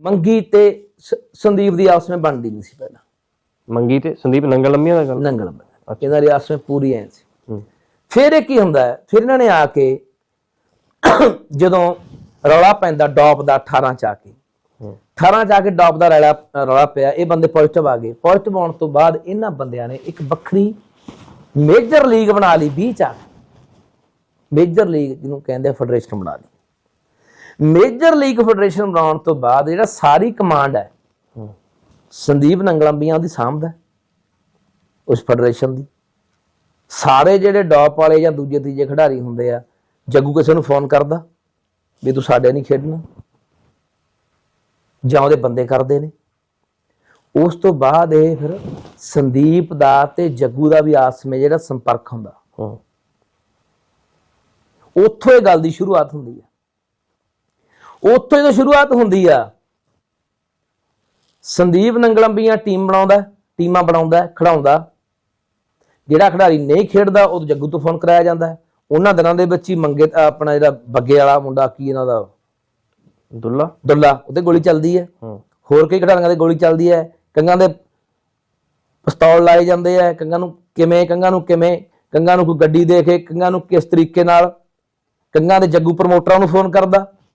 ਮੰਗੀ ਤੇ ਸੰਦੀਪ ਦੀ ਆਪਸ ਵਿੱਚ ਬਣਦੀ ਨਹੀਂ ਸੀ ਪਹਿਲਾਂ। ਮੰਗੀ ਤੇ ਸੰਦੀਪ ਨੰਗਲ ਲੰਮੀਆਂ ਦਾ ਗੱਲ? ਨੰਗਲ ਬੰਦਾ ਇਹਨਾਂ ਦੀ ਆਪਸ ਵਿੱਚ ਪੂਰੀ ਐ ਸੀ। ਫਿਰ ਇਹ ਕੀ ਹੁੰਦਾ ਹੈ? ਫਿਰ ਇਹਨਾਂ ਨੇ ਆ ਕੇ ਜਦੋਂ ਰੌਲਾ ਪੈਂਦਾ ਡੌਪ ਦਾ 18 ਚ ਆ ਕੇ। ਹੂੰ। 18 ਚ ਆ ਕੇ ਡੌਪ ਦਾ ਰੌਲਾ ਰੌਲਾ ਪਿਆ ਇਹ ਬੰਦੇ ਪੋਜ਼ਿਟਿਵ ਆ ਗਏ। ਪੋਜ਼ਿਟਿਵ ਆਉਣ ਤੋਂ ਬਾਅਦ ਇਹਨਾਂ ਬੰਦਿਆਂ ਨੇ ਇੱਕ ਵੱਖਰੀ ਮੇਜਰ ਲੀਗ ਬਣਾ ਲਈ 20 ਚ ਮੇਜਰ ਲੀਗ ਜਿਹਨੂੰ ਕਹਿੰਦੇ ਫੈਡਰੇਸ਼ਨ ਬਣਾ ਲਈ। ਮੇਜਰ ਲੀਗ ਫੈਡਰੇਸ਼ਨ ਬਣਾਉਣ ਤੋਂ ਬਾਅਦ ਜਿਹੜਾ ਸਾਰੀ ਕਮਾਂਡ ਹੈ ਹੂੰ ਸੰਦੀਪ ਨੰਗਲੰਬੀਆਂ ਉਹਦੀ ਸਾਂਭਦਾ ਉਸ ਫੈਡਰੇਸ਼ਨ ਦੀ। ਸਾਰੇ ਜਿਹੜੇ ਡੌਪ ਵਾਲੇ ਜਾਂ ਦੂਜੇ ਤੀਜੇ ਖਿਡਾਰੀ ਹੁੰਦੇ ਆ ਜੱਗੂ ਕਿਸੇ ਨੂੰ ਫੋਨ ਕਰਦਾ ਵੀ ਤੂੰ ਸਾਡੇ ਨਹੀਂ ਖੇਡਣਾ। ਜਾਂ ਉਹਦੇ ਬੰਦੇ ਕਰਦੇ ਨੇ। ਉਸ ਤੋਂ ਬਾਅਦ ਇਹ ਫਿਰ ਸੰਦੀਪ ਦਾ ਤੇ ਜੱਗੂ ਦਾ ਵੀ ਆਪਸ ਵਿੱਚ ਜਿਹੜਾ ਸੰਪਰਕ ਹੁੰਦਾ। ਹੂੰ। ਉੱਥੋਂ ਇਹ ਗੱਲ ਦੀ ਸ਼ੁਰੂਆਤ ਹੁੰਦੀ ਆ। ਉੱਥੋਂ ਹੀ ਤਾਂ ਸ਼ੁਰੂਆਤ ਹੁੰਦੀ ਆ। ਸੰਦੀਪ ਨੰਗਲੰਬੀਆਂ ਟੀਮ ਬਣਾਉਂਦਾ ਟੀਮਾਂ ਬਣਾਉਂਦਾ ਖਿਡਾਉਂਦਾ। ਜਿਹੜਾ ਖਿਡਾਰੀ ਨਹੀਂ ਖੇਡਦਾ ਉਹ ਜੱਗੂ ਤੋਂ ਫੋਨ ਕਰਾਇਆ ਜਾਂਦਾ। ਉਹਨਾਂ ਦਿਨਾਂ ਦੇ ਵਿੱਚ ਹੀ ਮੰਗੇ ਆਪਣਾ ਜਿਹੜਾ ਬੱਗੇ ਵਾਲਾ ਮੁੰਡਾ ਕੀ ਇਹਨਾਂ ਦਾ? ਦੁੱਲਾ। ਦੁੱਲਾ ਉਹਤੇ ਗੋਲੀ ਚੱਲਦੀ ਹੈ। ਹੂੰ। ਹੋਰ ਕਈ ਖਿਡਾਰੀਆਂ ਦੇ ਗੋਲੀ ਚੱਲਦੀ ਹੈ। ਕੰਗਾਂ ਦੇ ਪਿਸਤੌਲ ਲਾਏ ਜਾਂਦੇ ਆ। ਕੰਗਾਂ ਨੂੰ ਕਿਵੇਂ ਕੰਗਾਂ ਨੂੰ ਕਿਵੇਂ? ਕੰਗਾਂ ਨੂੰ ਕੋਈ ਗੱਡੀ ਦੇ ਕੇ ਕੰਗਾਂ ਨੂੰ ਕਿਸ ਤਰੀਕੇ ਨਾਲ? ਕੰਗਾਂ ਦੇ ਜੱਗੂ ਪ੍ਰਮੋਟਰਾਂ ਨੂੰ ਫੋਨ ਕਰਦਾ।